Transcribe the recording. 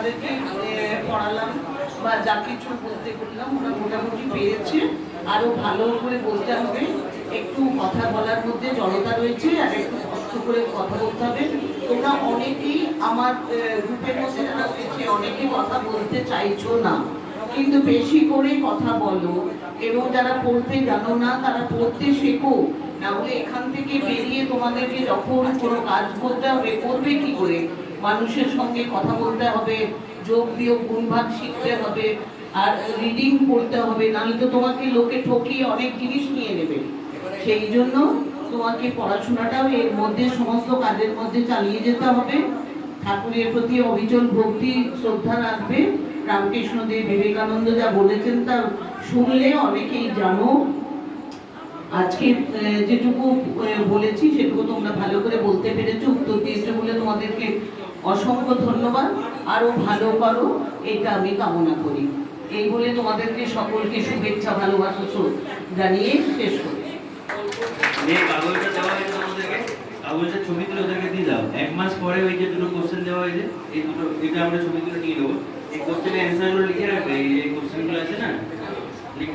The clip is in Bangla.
যাদেরকে আহ, পড়ালাম বা যা কিছু বলতে করলাম ওরা মোটামুটি পেরেছে। আরও ভালো করে বলতে হবে। একটু কথা বলার মধ্যে জড়তা রয়েছে আর একটু কষ্ট করে কথা বলতে হবে। তোমরা অনেকেই আমার মধ্যে যারা অনেকে কথা বলতে চাইছো না। কিন্তু বেশি করে কথা বলো। এবং যারা পড়তে জানো না তারা পড়তে শেখো। না হলে এখান থেকে বেরিয়ে তোমাদেরকে যখন কোনো কাজ করতে হবে করবে কি করে? মানুষের সঙ্গে কথা বলতে হবে, যোগ বিয়োগ গুণভাগ শিখতে হবে, আর রিডিং করতে হবে, নাহলে তো তোমাকে লোকে ঠকিয়ে অনেক জিনিস নিয়ে নেবে। সেই জন্য তোমাকে পড়াশোনাটাও এর মধ্যে, সমস্ত কাজের মধ্যে চালিয়ে যেতে হবে। ঠাকুরের প্রতি অবিচল ভক্তি, শ্রদ্ধা রাখবে। রামকৃষ্ণদেব বিবেকানন্দ যা বলেছেন তা শুনলে অনেকেই জানো। আজকে যেটুকু বলেছি, সেটুকু তোমরা ভালো করে বলতে পেরেছ উত্তর দিয়েছ বলে তোমাদেরকে অসংখ্য ধন্যবাদ, আরও ভালো করো, এটা আমি কামনা করি। এই বলে তোমাদেরকে সকলকে শুভেচ্ছা, ভালোবাসা জানিয়ে শেষ করছি। কাগজটা ছবি এক মাস পরে ওই যে দুটো কোশ্চেন দেওয়া হয়েছে, এই দুটো আমরা লিখে রাখবে, এই আছে না? এই